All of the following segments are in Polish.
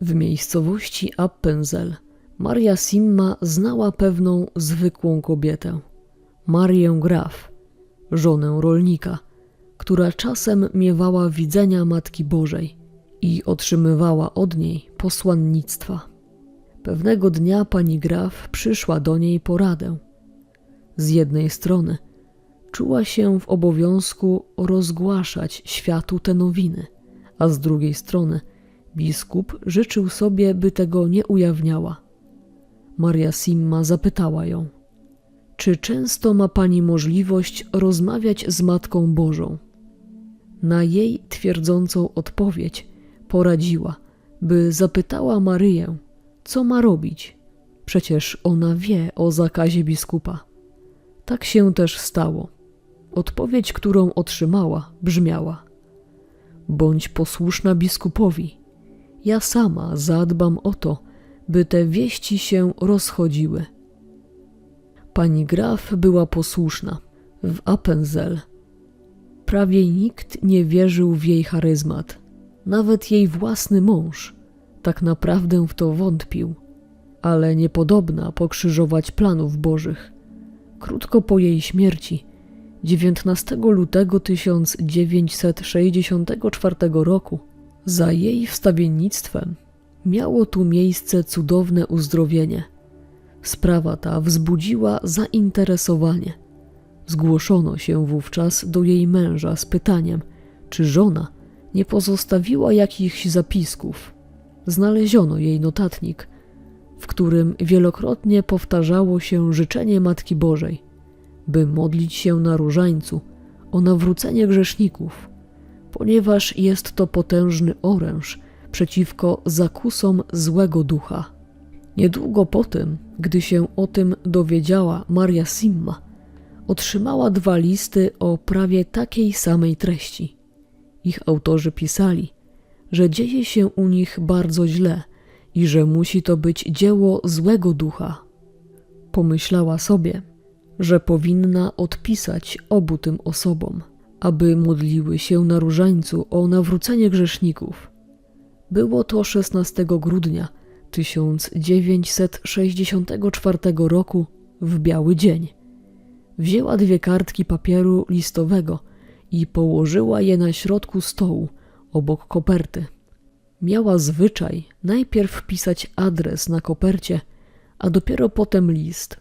W miejscowości Appenzell Maria Simma znała pewną zwykłą kobietę, Marię Graf, żonę rolnika, która czasem miewała widzenia Matki Bożej i otrzymywała od niej posłannictwa. Pewnego dnia pani Graf przyszła do niej po radę. Z jednej strony czuła się w obowiązku rozgłaszać światu te nowiny, a z drugiej strony biskup życzył sobie, by tego nie ujawniała. Maria Simma zapytała ją: Czy często ma pani możliwość rozmawiać z Matką Bożą? Na jej twierdzącą odpowiedź poradziła, by zapytała Maryję, co ma robić. Przecież ona wie o zakazie biskupa. Tak się też stało. Odpowiedź, którą otrzymała, brzmiała: Bądź posłuszna biskupowi. Ja sama zadbam o to, by te wieści się rozchodziły. Pani Graf była posłuszna. W Appenzell prawie nikt nie wierzył w jej charyzmat. Nawet jej własny mąż tak naprawdę w to wątpił, ale niepodobna pokrzyżować planów bożych. Krótko po jej śmierci, 19 lutego 1964 roku, za jej wstawiennictwem miało tu miejsce cudowne uzdrowienie. Sprawa ta wzbudziła zainteresowanie. Zgłoszono się wówczas do jej męża z pytaniem, czy żona nie pozostawiła jakichś zapisków. Znaleziono jej notatnik, w którym wielokrotnie powtarzało się życzenie Matki Bożej, by modlić się na różańcu o nawrócenie grzeszników, ponieważ jest to potężny oręż przeciwko zakusom złego ducha. Niedługo po tym, gdy się o tym dowiedziała Maria Simma, otrzymała dwa listy o prawie takiej samej treści. Ich autorzy pisali, że dzieje się u nich bardzo źle i że musi to być dzieło złego ducha. Pomyślała sobie, że powinna odpisać obu tym osobom, aby modliły się na różańcu o nawrócenie grzeszników. Było to 16 grudnia 1964 roku w biały dzień. Wzięła dwie kartki papieru listowego i położyła je na środku stołu, obok koperty. Miała zwyczaj najpierw wpisać adres na kopercie, a dopiero potem list.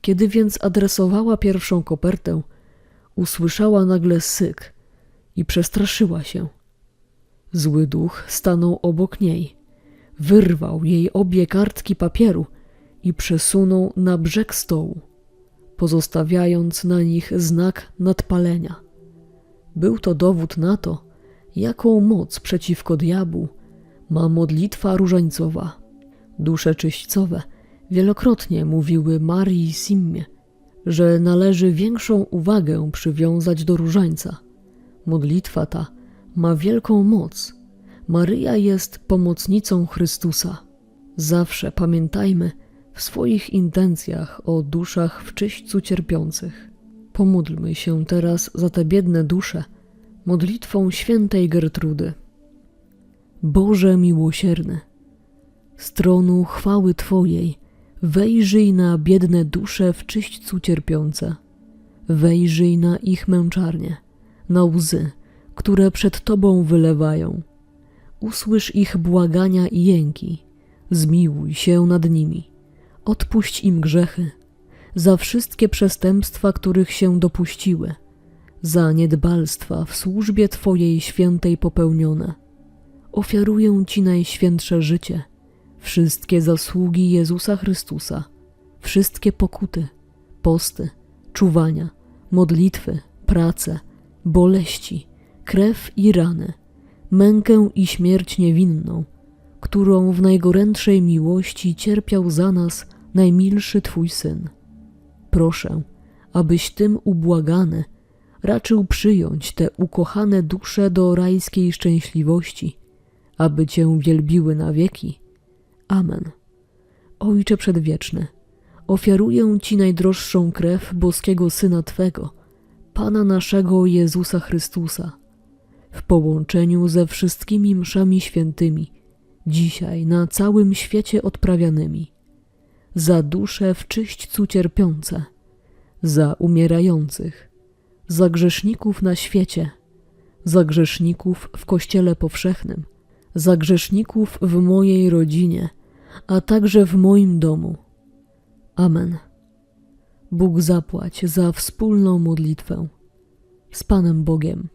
Kiedy więc adresowała pierwszą kopertę, usłyszała nagle syk i przestraszyła się. Zły duch stanął obok niej, wyrwał jej obie kartki papieru i przesunął na brzeg stołu, pozostawiając na nich znak nadpalenia. Był to dowód na to, jaką moc przeciwko diabłu ma modlitwa różańcowa. Dusze czyśćcowe wielokrotnie mówiły Marii Simmie, że należy większą uwagę przywiązać do różańca. Modlitwa ta ma wielką moc. Maryja jest pomocnicą Chrystusa. Zawsze pamiętajmy w swoich intencjach o duszach w czyśćcu cierpiących. Pomódlmy się teraz za te biedne dusze modlitwą świętej Gertrudy. Boże miłosierny, stronu chwały Twojej, wejrzyj na biedne dusze w czyśćcu cierpiące, wejrzyj na ich męczarnie, na łzy, które przed Tobą wylewają. Usłysz ich błagania i jęki, zmiłuj się nad nimi, odpuść im grzechy, za wszystkie przestępstwa, których się dopuściły, za niedbalstwa w służbie Twojej świętej popełnione. Ofiaruję Ci najświętsze życie, wszystkie zasługi Jezusa Chrystusa, wszystkie pokuty, posty, czuwania, modlitwy, prace, boleści, krew i rany, mękę i śmierć niewinną, którą w najgorętszej miłości cierpiał za nas najmilszy Twój Syn. Proszę, abyś tym ubłagany raczył przyjąć te ukochane dusze do rajskiej szczęśliwości, aby Cię wielbiły na wieki. Amen. Ojcze Przedwieczny, ofiaruję Ci najdroższą krew boskiego Syna Twego, Pana naszego Jezusa Chrystusa, w połączeniu ze wszystkimi mszami świętymi, dzisiaj na całym świecie odprawianymi, za dusze w czyśćcu cierpiące, za umierających, za grzeszników na świecie, za grzeszników w Kościele Powszechnym, za grzeszników w mojej rodzinie, a także w moim domu. Amen. Bóg zapłać za wspólną modlitwę. Z Panem Bogiem.